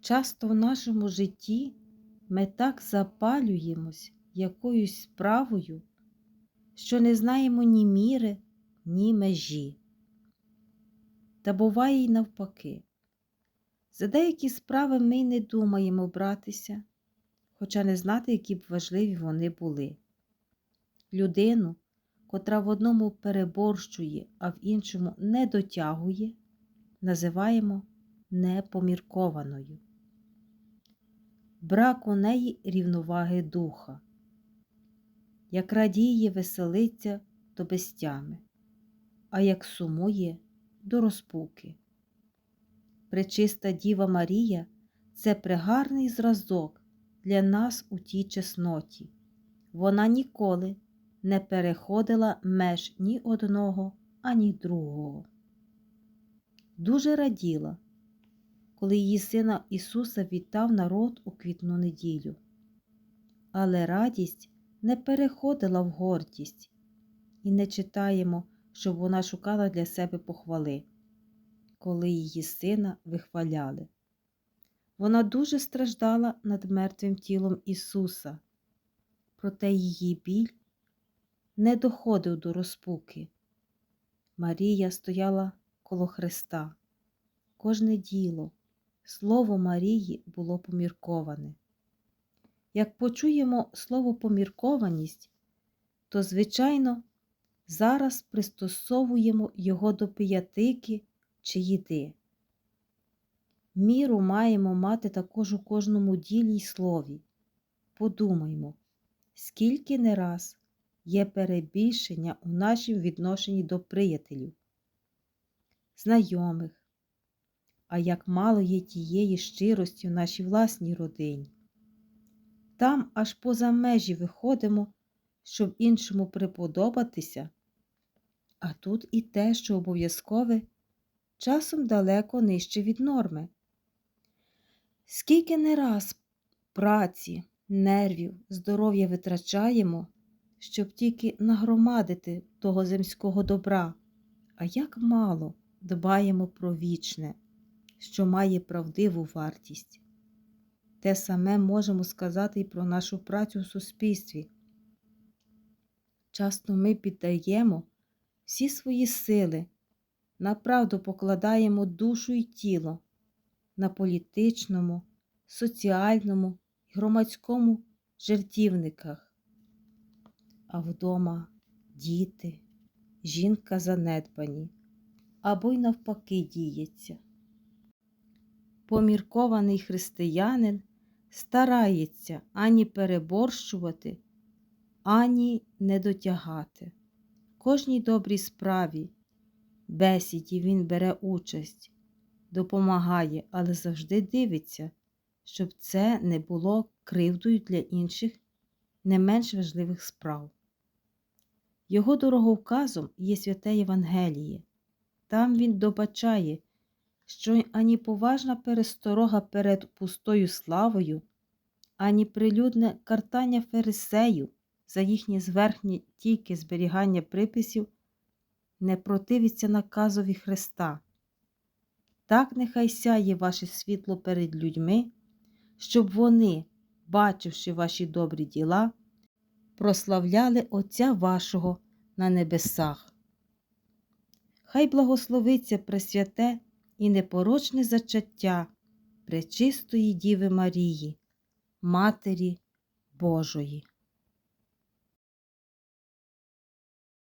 Часто в нашому житті ми так запалюємось якоюсь справою, що не знаємо ні міри, ні межі. Та буває й навпаки. За деякі справи ми й не думаємо братися, хоча не знати, які б важливі вони були. Людину, котра в одному переборщує, а в іншому не дотягує, називаємо непоміркованою. Брак у неї рівноваги духа, як радіє, веселиться до безтями, а як сумує до розпуки. Пречиста Діва Марія це пригарний зразок для нас у тій чесноті. Вона ніколи не переходила меж ні одного, ані другого. Дуже раділа, коли її сина Ісуса вітав народ у квітну неділю. Але радість не переходила в гордість, і не читаємо, щоб вона шукала для себе похвали, коли її сина вихваляли. Вона дуже страждала над мертвим тілом Ісуса, проте її біль не доходив до розпуки. Марія стояла коло Христа. Кожне діло, слово Марії було помірковане. Як почуємо слово поміркованість, то, звичайно, зараз пристосовуємо його до пиятики чи їди. Міру маємо мати також у кожному ділі й слові. Подумаймо, скільки не раз є перебільшення у нашім відношенні до приятелів, знайомих, а як мало є тієї щирості в нашій власній родині. Там аж поза межі виходимо, щоб іншому приподобатися, а тут і те, що обов'язкове, часом далеко нижче від норми. Скільки не раз праці, нервів, здоров'я витрачаємо, щоб тільки нагромадити того земського добра, а як мало дбаємо про вічне, що має правдиву вартість. Те саме можемо сказати і про нашу працю в суспільстві. Часто ми піддаємо всі свої сили, направду покладаємо душу і тіло на політичному, соціальному і громадському жертівниках, а вдома діти, жінка занедбані або й навпаки діється. Поміркований християнин старається ані переборщувати, ані не дотягати. Кожній добрій справі, бесіді він бере участь, допомагає, але завжди дивиться, щоб це не було кривдою для інших не менш важливих справ. Його дороговказом є святе Євангеліє. Там він добачає, що ані поважна пересторога перед пустою славою, ані прилюдне картання фарисею за їхнє зверхнє тільки зберігання приписів не противиться наказові Христа. Так нехай сяє ваше світло перед людьми, щоб вони, бачивши ваші добрі діла, прославляли Отця вашого на небесах. Хай благословиться Пресвяте і непорочне зачаття Пречистої Діви Марії, Матері Божої.